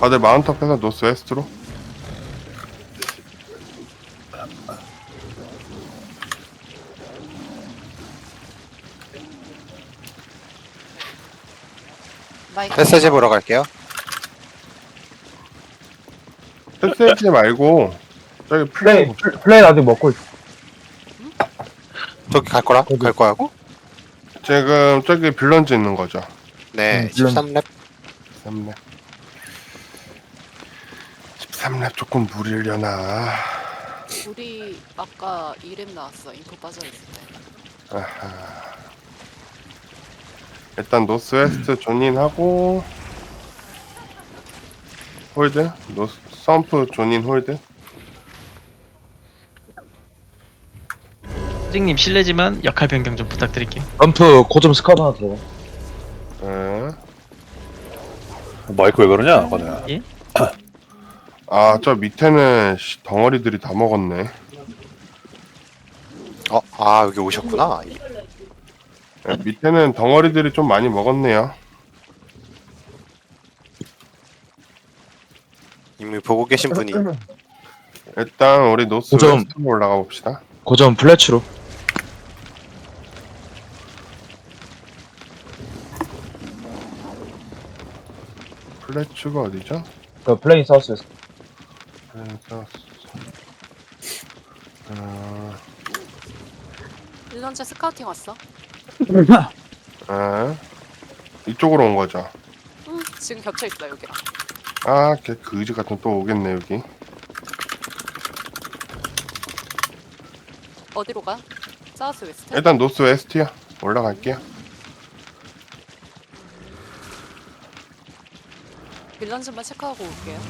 다들 마운트업 해서 노스 웨스트로 마이크 메시지 보러 갈게요. 패스해지 말고 저기 플레이, 플레이 아직 먹고 있어. 저기 갈 거라? 갈 거야고? 지금 저기 빌런즈 있는 거죠? 네, 음, 물론. 13렙. 13렙 13렙 조금 무리려나? 우리 아까 2렙 나왔어. 인포 빠져있을 때. 아하. 일단 노스 웨스트 존인하고 홀드? 노스 썸프 존인 홀드 선생님 실례지만 역할 변경 좀 부탁드릴게요. 럼프 고점 스카드 하나 들어가. 예. 마이크 왜 그러냐, 건우야? 아, 저 밑에는 씨, 덩어리들이 다 먹었네. 어, 아, 여기 오셨구나. 예, 밑에는 덩어리들이 좀 많이 먹었네요. 이미 보고 계신 분이. 일단 우리 노스. 웨스트로 올라가 봅시다. 고점 플래치로. 플래츠가 어디죠? 그 플레인 사우스에서. 그래서 어, 일런제 스카우팅 왔어 예. 이쪽으로 온 거죠. 응 지금 겹쳐 있어 여기랑 아, 걔 그지 같은 또 오겠네 여기. 어디로 가? 사우스 웨스트? 일단 노스 웨스트요. 올라갈게요. 빌런즈만 체크하고 올게요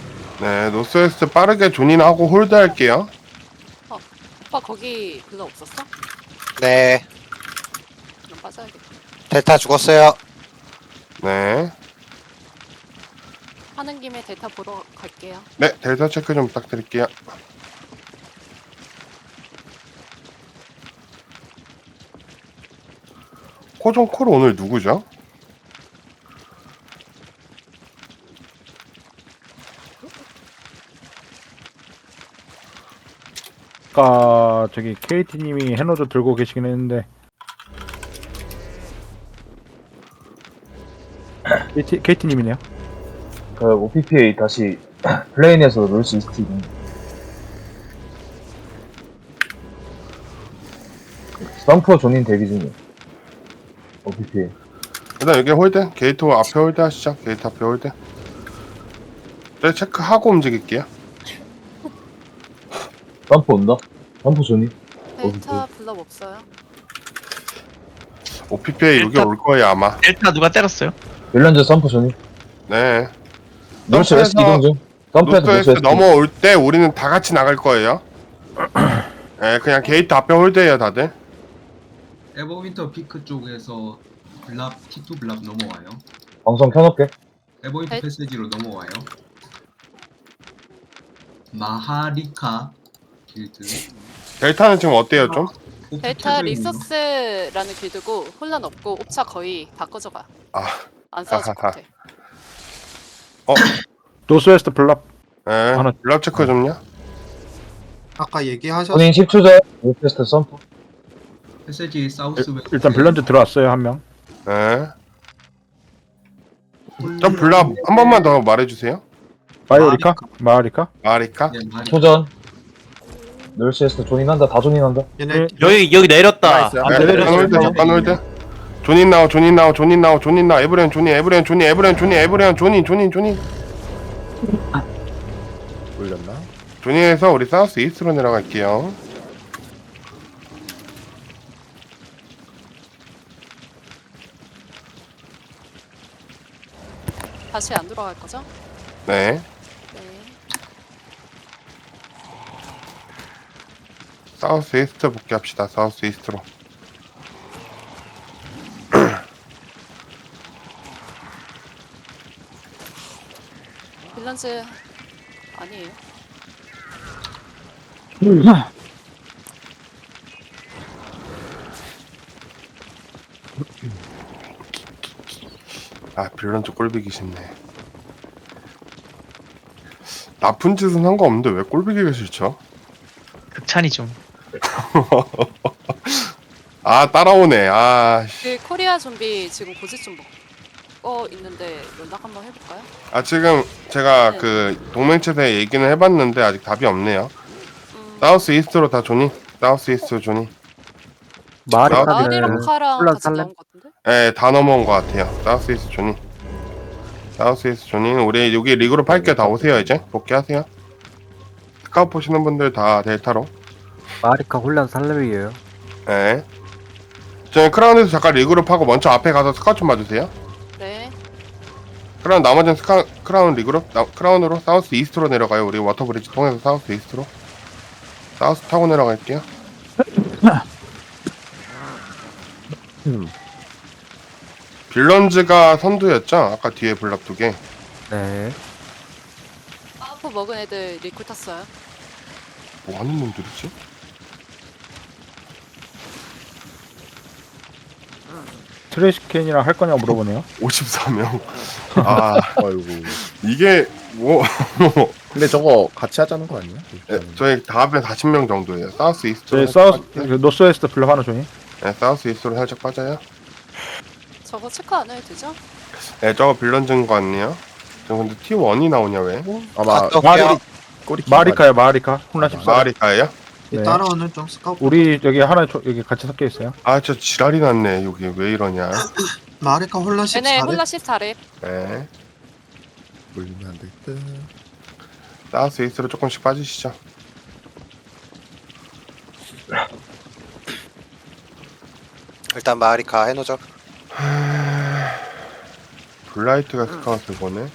네, 노스 웨스트 빠르게 존인하고 홀드 할게요. 오빠 거기 빌런 없었어? 네, 그럼 빠져야겠다 델타 죽었어요. 네. 하는 김에 데이터 보러 갈게요 네, 델타 체크 좀 부탁드릴게요. 코종 콜 오늘 누구죠? 아까 저기 KT님이 해노조 들고 계시긴 했는데 KT, KT님이네요 그 OPPA 다시 플레인에서 놀 수 있을지. 럼프 존인 대기 중이야. OPPA. 일단 여기 홀드, 게이트 앞에 홀드 하시죠. 게이트 앞에 홀드. 저 체크하고 움직일게요. 럼프 온다. 럼프 존인. 데이터 블럭 없어요 OPPA 여기 일단- 올 거예요 아마. 델타 누가 때렸어요? 윌런즈 럼프 존인. 네. 웨스트 점프해서- 이동 중. 노스 웨스트 웨스트. 넘어올 때 우리는 다 같이 나갈 거예요. 네, 그냥 게이트 앞에 홀드해요 다들. 에버윈터 피크 쪽에서 블랍 T2 블랍 넘어와요. 방송 켜놓게. 에버윈터 네. 패세지로 넘어와요. 마하리카 길드. 델타는 지금 어때요 좀? 데이터 켜져 있네요. 리소스라는 길드고 혼란 없고 옵차 거의 다 꺼져가 아, 안 싸워줄 것 같아 노스웨스트 블랍 네. 하나- 블랍 체크 좀요. 아까 얘기하셨. 존인 10초 전. 놀스 웨스트 럼프. 패세지 사우스 웨스트. 일단 빌런즈 들어왔어요 한명 네. 저 블랍 한 번만 더 말해주세요. 마이오리카? 마리카? 아리카? 네, 마리. 초전. 웨스트 존인한다. 다 존인한다. 얘네 여기 여기 내렸다. 네, 잠깐 홀드, 잠깐 홀드. 존인 나오, 존인 나오, 존인 나오, 존인 나오. 에브리언 존인, 에브리언 존인, 에브리언 존인, 에브리언 존인, 존인, 존인. 올렸나? 존인에서 우리 사우스 이스트로 내려갈게요. 다시 안 돌아갈 거죠? 네. 네 사우스 이스트 복귀합시다. 사우스 이스트로. 빌런즈 아니에요 아 빌런즈 꼴비기 싫네 나쁜 짓은 한 거 없는데 왜 꼴비기가 싫죠? 극찬이 좀. 아 따라오네 아, 씨. 그 코리아 좀비 지금 고지 좀 먹어 있는데 연락 한번 해볼까요? 아 지금 제가 네. 그 동맹체대 얘기는 해봤는데 아직 답이 없네요 음, 사우스 이스트로 다 조니 사우스 이스트 조니 마리로카랑 콜라 같이? 나온 것 같은데? 예, 다 넘어온 것 같아요. 사우스 이스트 조니. 사우스 이스트 조니. 우리 여기 리그로 8개 다 오세요, 이제. 복귀하세요. 스카웃 보시는 분들 다 델타로. 마리카 혼란 살레비예요. 예. 저희 크라운에서 잠깐 리그로 파고 먼저 앞에 가서 스카웃 좀 봐주세요. 네. 크라운 나머지는 스카, 크라운 리그로, 나, 크라운으로 사우스 이스트로 내려가요. 우리 워터브리지 통해서 사우스 이스트로. 사우스 타고 내려갈게요. 빌런즈가 선두였죠? 아까 뒤에 블랍 두 개. 네. 아프 먹은 애들 리콜 탔어요. 뭐 하는 놈들이지? 트레시캔이랑 할 거냐고 물어보네요. 54명. 아, 아이고. 이게 뭐 근데 저거 같이 하자는 거 아니야? 예, 저희 다 합에 40명 정도예요. 사우스 이스트로 저희 살짝 사우스 빠질게요. 그 노스웨스트 블럭 하나 조니. 네, 사우스 이스트로 살짝 빠져요. 저거 체크 안 해도 되죠? 네, 저거 빌런즈인 거 같네요. 저 근데 T1이 나오냐 왜? 아마 갔다 올게요. 꼬리 마리카야 마리카 혼란 14. 마리카예요? 네. 따라오는 좀 스카우트. 우리 여기 하나 조, 여기 같이 섞여 있어요. 아, 저 지랄이 났네. 여기 왜 이러냐. 마리카 혼란 얘네 14래? 홀라 14렙. 네. 물리면 안 되겠다. 사우스 이스트로 조금씩 빠지시죠. 일단 마리카 해놓죠. 블라이트가 스카웃을 보네.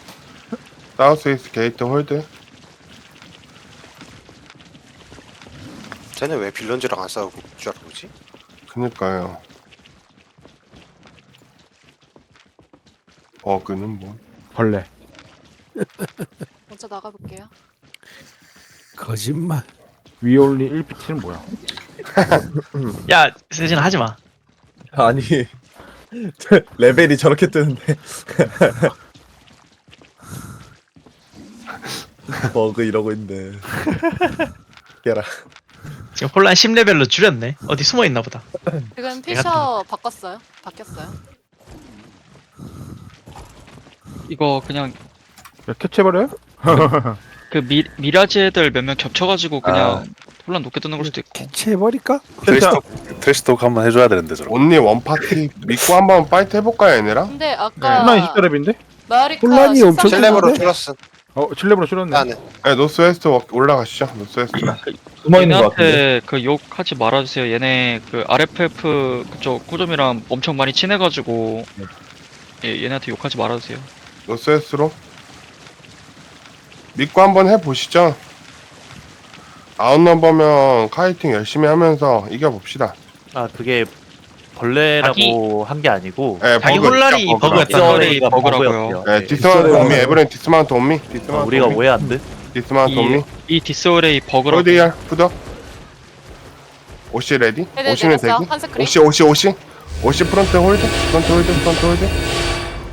사우스 이스트 게이트 홀드. 쟤는 왜 빌런즈랑 안 싸우고 줄 알아보지? 그니까요. 버그는 뭐. 벌레. 먼저 나가볼게요. 거짓말. 위올리 1PT는 뭐야? 야, 세진 하지 마. 아니 레벨이 저렇게 뜨는데 버그 이러고 있는데 깨라 지금 혼란 10레벨로 줄였네. 어디 숨어 있나 보다. 지금 피셔 바꿨어요. 바뀌었어요. 이거 그냥 야, 캡처해버려요? 그 미, 미라지 애들 몇 명 겹쳐가지고 그냥 아. 혼란 높게 뜨는 걸 수도 있고 캐치해버릴까? 트래시톡 한번 해줘야 되는데 저런 언니 원파티 믿고 한번 파이트 해볼까요, 얘네랑? 근데 아까 혼란 20달업인데? 마리카 혼란이 엄청 13 셀레브로 근데? 줄었음. 어 7렙으로 줄였네. 나는 네, 노스웨스트 워- 올라가시죠. 노스웨스트로. 숨어 있는 것 같은데. 얘네한테 그 욕하지 말아주세요 얘네 그 RFF 그쪽 꾸점이랑 엄청 많이 친해가지고 예, 얘네한테 욕하지 말아주세요 노스웨스트로. 믿고 한번 해보시죠. 아웃넘버면 카이팅 열심히 하면서 이겨봅시다. 아 그게 벌레라고 한 게 아니고 네, 자기 버그. 혼란이 버그. 버그였다. 디스어레이 버그라고요. 네, 디스마운트 온미, 에브렌 디스마운트 온미. 어, 디스마운트 우리가. 오해 안 돼? 디스마운트 온미. 이, 이 디스어레이 버그라고 홀드열, 푸더. 오시 레디? 네네 오시는 내렸어. 대기? 한스크린. 오시, 오시, 오시. 오시 프론트 홀드. 프론트 홀드, 프론트 홀드.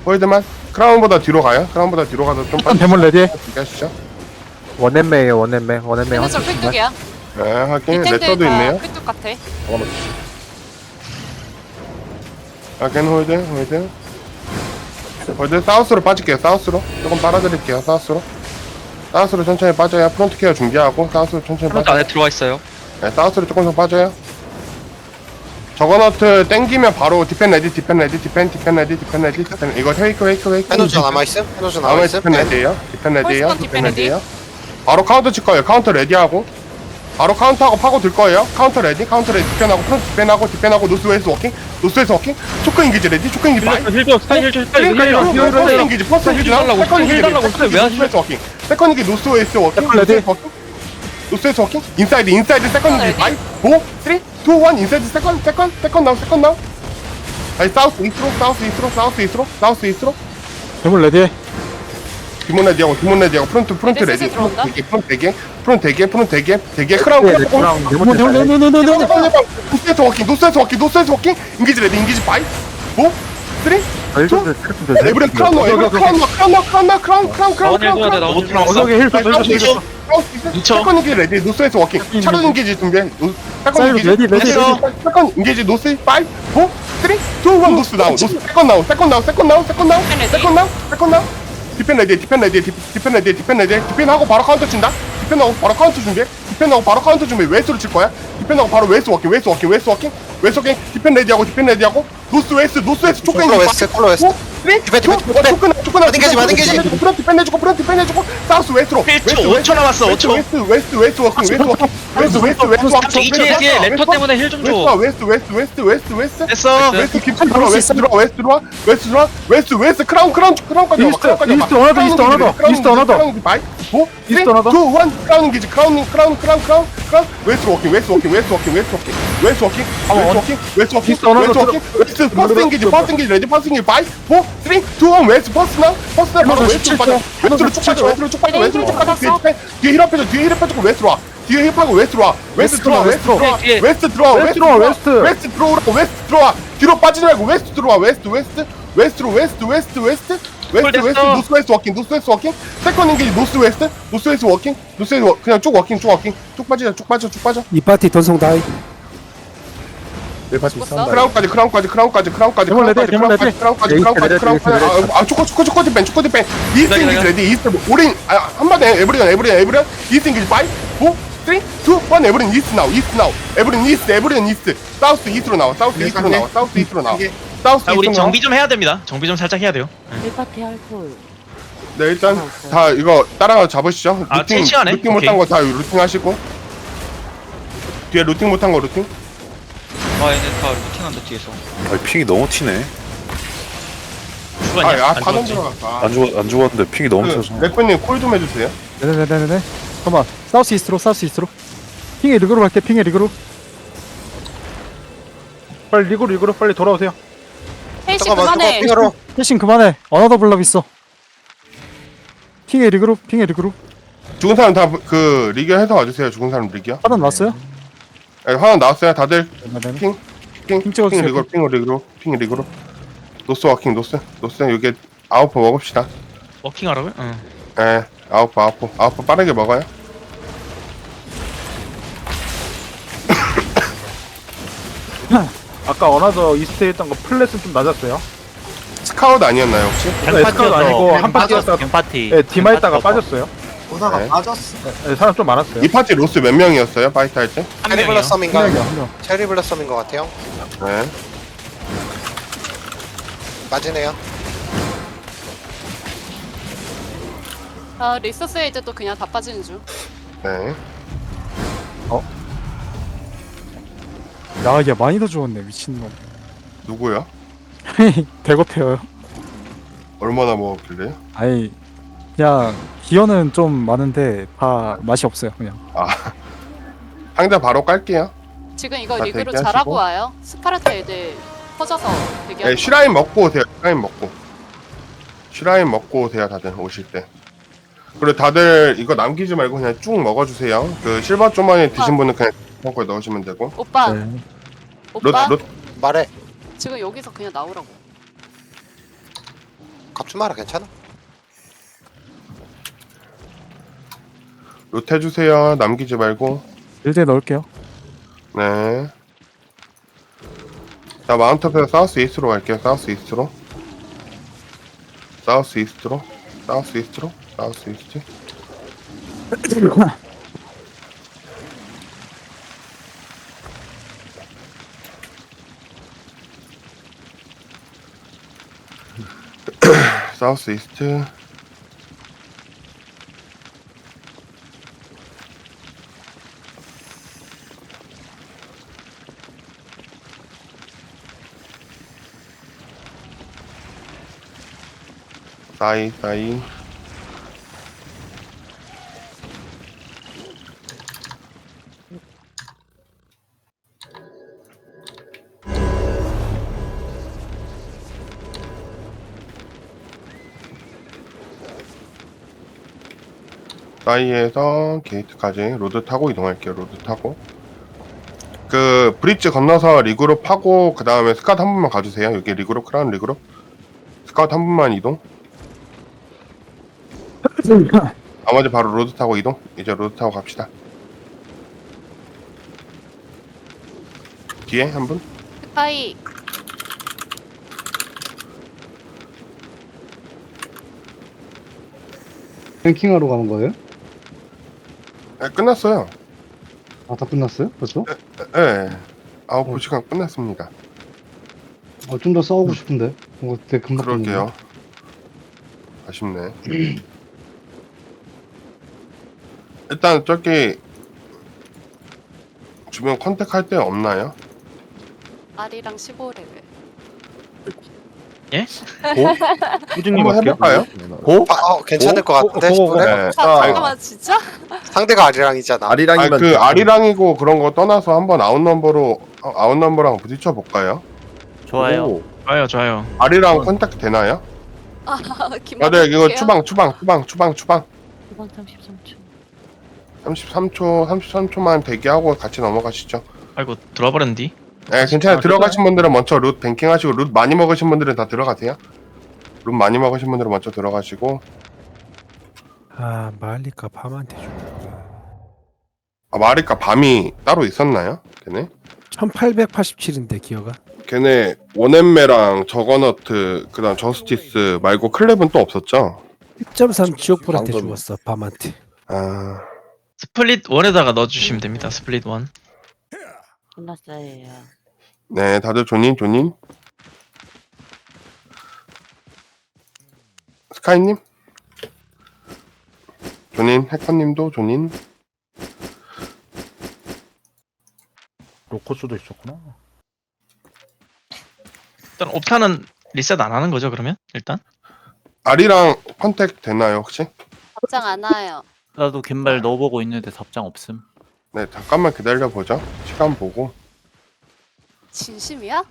홀드만. 크라운보다 뒤로 가요. 크라운보다 뒤로 가서 좀 빨리 대문 레디. 원앤매예요 원앤매. 원앤매 얘네 저 획득이야. 네, 하긴 이템들 레터도 다 있네요. 획득 같아. 홀 드, 홀드. 홀드 사우스로 빠질게요. 사우스로. 조금 빨아드릴게요. 사우스로. 사우스로 천천히 빠져요. 프론트 케어 준비하고 사우스로 천천히 프론트 빠져요. 안에 들어와 있어요 네, 사우스로 조금 더 빠져요. 저거너트 땡기면 바로 디펜 레디, 디펜 레디, 디펜, 디펜 레디, 디펜 레디, 디펜 이거 헤이크, 헤이크, 헤이크. 해놓죠 남아있음? 아마 남아있음? 디펜 레디에요. 디펜 레디에요. 디펜 레디에요. 바로 카운터 칠 거예요. 카운터 레디하고. 바로 카운터하고 파고 들 거예요. 카운터 레디, 카운터 레디, 디펜하고, 프론트 디펜하고, 디펜하고, 노스웨이스 워킹, 노스웨이스 워킹. 초크 인기지 레디, 초크 인기지 마이. 힐좀 스타일 힐좀 퍼스트 인기지, 퍼스트 인기지 나. 달라고, 세컨 인기지, 힐 달라고, 세컨 왜 인기지, 노스웨이스 워킹. 세컨 인기 노스웨이스 워킹. 노스웨이스 워킹. 노스웨이스 워킹. 인사이드, 인사이드, 세컨 인기지 마이. 5, 3, 2, 1, 인사이드, 세컨, 세컨, 세컨 나우, 세컨 나우. 아니, 사우스 이스트로, 사우스 이스트로, 사우스 이스트로, 사우스 이스트로. 대문 레디. 디몬 레디하고 디몬 레디하고 프론트 프론트 네, 레디. 들어온다. 프론트 대기 프론트 대기 프론트 대기 프론트 대기 대기 크라운. 크라운 크라운 네모네 노스에스 워킹 노스에스 워킹 노스에스 워킹. 인기지 레디 인기지 파이 4 3 에브리 크라운 노 에브리 크라운 노 크라운 노 크라운 노 크라운 크라운 크라운 크라운 힐 줬어 미쳐. 세컨 인기지 레디 노스에스 워킹. 차로 인기지 준비 노- 세컨 인기지. 레디, 레디. 세컨 인기지 노스 5 4 3 2 1 노스 나우 노스 세컨 나우 세컨 나우 세컨 나우 세컨 나우. 세컨 나우 세컨 나우 디펜 레디 디펜 레디 디- 디펜 레디 디펜 레디. 디펜하고 바로 카운터 친다? 디펜하고 바로 카운터 준비 디펜하고 바로 카운터 준비 웨스로 칠 거야? 디펜하고 바로 웨스 워킹 웨스 워킹 웨스 워킹. 웨스 워킹 디펜 레디하고 디펜 레디하고. 노스 웨스 노스 웨스 쪼까 콜로 웨스트, 콜로 웨스트. 디펜, 디펜. 쪼끈 쪼끈 어디까지, 어디까지? 프론 디펜 해주고 프론 디펜 해주고. 사우스 웨스로. 1초, 5초 남았어, 5초. 웨스트 웨스트 웨스트 워킹 웨스트 워킹 웨스트 웨스트 웨스트 워킹 뒤에 뒤에 랩터 때문에 힐 좀 줘. 웨스트 웨스트 웨스트 웨스트 웨스트 됐어. 웨스트 깊이 들어와 웨스트 들어와 웨스트 들어와 웨스트 들어와 웨스트 웨스트 크라운 크라운 크라운까지 이스트, 이스트 어나더, 이스트 어나더, 이스트 어나더. 이스트 어나더. 투원 크라운 기지 크라운 크라운 크라운 크라운 크라운 웨스트 워킹 웨스트 워킹 웨스트 워킹 웨스트 워킹 웨스트 워킹 웨스트 워킹 웨스트 워킹 이스트 웨스트 워킹 웨스트 퍼스트 인기지 퍼스트 인기지 레디 퍼스트 인기지 파이 4 3 2 1 웨스트 퍼스트 나 퍼스트 나 바로 웨스트로 17초, 빠져 웨스트로 쭉 빠져 웨스트로 쭉 빠져 웨스트로 쭉 빠져 뒤에 힐업 해줘 뒤에 힐업 해주고 웨스트로 와 뒤에 힙하고 웨스트로 와 웨스트 들어와? 웨스트 들어와? 뒤에, 뒤에. 웨스트 들어와? 웨스트 들어와? 웨스트. 웨스트 들어오라고? 웨스트 들어와? 뒤로 빠지지 말고 웨스트 들어와. 웨스트 웨스트. 웨스트로 웨스트 웨스트 웨스트. 웨스트 됐어. 웨스트. 노스 웨스트 워킹 노스 웨스트 워킹. 세컨 인게지 노스 웨스트. 노스 웨스트 워킹. 노스 웨스트 워- 그냥 쭉 워킹 쭉 워킹. 쭉 빠지자 쭉 빠져 쭉 빠져. 이 파티 전송 다이. 크라운까지 크라운까지 크라운까지 크라운까지 데몬 레디, 크라운까지 데몬 레디. 크라운까지 레디, 크라운까지 레디, 크라운까지. 레디, 레디. 아, 아 초코 초코 초코 디펜 초코 디펜 이스트 기다려, 인기지 레디 이스트 오린 아, 한마디 에브리언 에브리언 에브리언. 이스트 인기지 5 4 3 2 1 에브리언 이스트 나우 이스트 나우 에브리언 이스트 에브리언 이스트 사우스 이스트로 나와 사우스 이스트로 나와 사우스 이스트로 나와 사우스 자, 우리 이스트로 나와 정비 좀 해야 됩니다. 정비 좀 살짝 해야 돼요. 네 일단 다 이거 따라가 잡으시죠 아, 루팅? 루팅 오케이. 못한 거다 루팅 하시고 뒤에 루팅 못한 거 루팅 아 얘네 다 루팅한다 뒤에서. 아, 핑이 너무 튀네. 아야 안 파동 죽었지? 들어갔어 안 죽, 안 죽었는데 핑이 너무 튀어서. 레코님 콜 좀 해주세요 네네네네네 잠깐만 사우스 이스트로 사우스 이스트로 핑에 리그로 갈게 핑에 리그로 빨리 리그로 리그로 빨리 돌아오세요 잠깐만, 그만해. 핑으로. 패싱 그만해 어나더 블랍 있어 핑에 리그로 핑에 리그로 죽은 사람 다 그 리그 해서 와주세요 죽은 사람 리그요 하단 났어요? 네, 하나 나왔어요 다들 네네네 핑, 핑, 핑 찍어주세요, 핑 리그로, 핑 리그로, 핑 리그로. 노스 와킹, 노스, 노스. 여기 아웃포 먹읍시다. 워킹 하라고요? 응. 예, 아웃포, 아웃포, 아웃포 빠르게 먹어요. 아까 어나더 이스트에 있던 거 플랫은 좀 낮았어요 스카웃 아니었나요 혹시? 스카웃 아니고 한 파티였다가 갱파티. 네, 디마했다가 빠졌어요 오다가 네. 빠졌어. 네, 사람 좀 많았어요 이 파티 로스 몇 명이었어요? 파이트 할 때? 한 체리 명. 체리 블러썸인 것 같아요. 네. 빠지네요. 아 리서스에 이제 또 그냥 다 빠지는 중. 네. 야얘 많이 더 죽었네 미친놈 누구요? 배고파요 얼마나 먹었길래? 아니 그냥 기어는 좀 많은데 다 맛이 없어요 그냥 아. 상자 바로 깔게요. 지금 이거 다 리그로 대기하시고. 잘하고 와요. 스파르타 애들 퍼져서 네, 대기하는 거. 슈라인 먹고 오세요. 슈라인 먹고. 슈라인 먹고 오세요, 다들 오실 때. 그리고 다들 이거 남기지 말고 그냥 쭉 먹어주세요. 그 실버 쪼마니 드신 분은 그냥 먹고 넣으시면 되고. 오빠, 네. 롯, 오빠 롯, 말해. 지금 여기서 그냥 나오라고. 갑주 마라 괜찮아? 롯 해주세요. 남기지 말고. 일대 넣을게요 네. 자, 마운트업에서 사우스 이스트로 갈게요. 사우스 이스트로. 사우스 이스트로. 사우스 이스트로. 사우스 이스트. 사우스 이스트. 사이 사이 사이에서 게이트까지 로드 타고 이동할게요. 로드 타고. 그 브릿지 건너서 리그룹 하고 그 다음에 스카웃 한 분만 가주세요. 여기 리그룹 크라운 리그룹. 스카웃 한 분만 이동. 나머지 바로 로드 타고 이동. 이제 로드 타고 갑시다. 뒤에 한 분. 스카이 랭킹하러 가는 거예요? 네, 끝났어요. 아, 다 끝났어요? 벌써? 예. 네. 아홉 그 시간 끝났습니다. 어, 좀 더 싸우고 싶은데. 뭔가 되게 금방 그럴게요. 아쉽네. 일단 저기 주변 컨택할 데 없나요? 아리랑 15레벨. 꾸준히 한번 갈게요. 해볼까요? 고? 아, 어, 괜찮을 것 같은데 고, 고, 고. 싶은데 네. 아, 잠깐만 진짜? 상대가 아리랑이잖아 아니 아리랑이면 그 아리랑이고 그런 거 떠나서 한번 아웃 넘버로 어, 아웃 넘버랑 부딪혀 볼까요? 좋아요. 오. 좋아요 좋아요. 아리랑 컨택 되나요? 아, 기만 맞아요. 이거 추방 추방 추방 추방 추방. 33초. 33초 33초만 대기하고 같이 넘어가시죠. 아이고 들어와 버렸는디. 네, 괜찮아요. 아, 들어가신 분들은 먼저 룻 뱅킹 하시고 룻 많이 먹으신 분들은 다 들어가세요. 룻 많이 먹으신 분들은 먼저 들어가시고 아, 말리까 밤한테 줘. 아, 마리카 밤이 따로 있었나요? 걔네? 1887인데 기어가. 걔네 원엠메랑 저거너트 그 다음 저스티스 말고 클랩은 또 없었죠? 1.3 지옥불한테 방금- 죽었어, 밤한테. 아 스플릿 원에다가 넣어주시면 됩니다. 스플릿 원. 끝났어요. 네, 다들 존인 존인 스카이님 존인 해커님도 존인 로코스도 있었구나. 일단 옵타는 리셋 안 하는 거죠 그러면 일단? 아리랑 컨택 되나요 혹시? 답장 안 와요. 나도 갯말 넣어보고 있는데 답장 없음. 네 잠깐만 기다려 보죠 시간 보고 진심이야?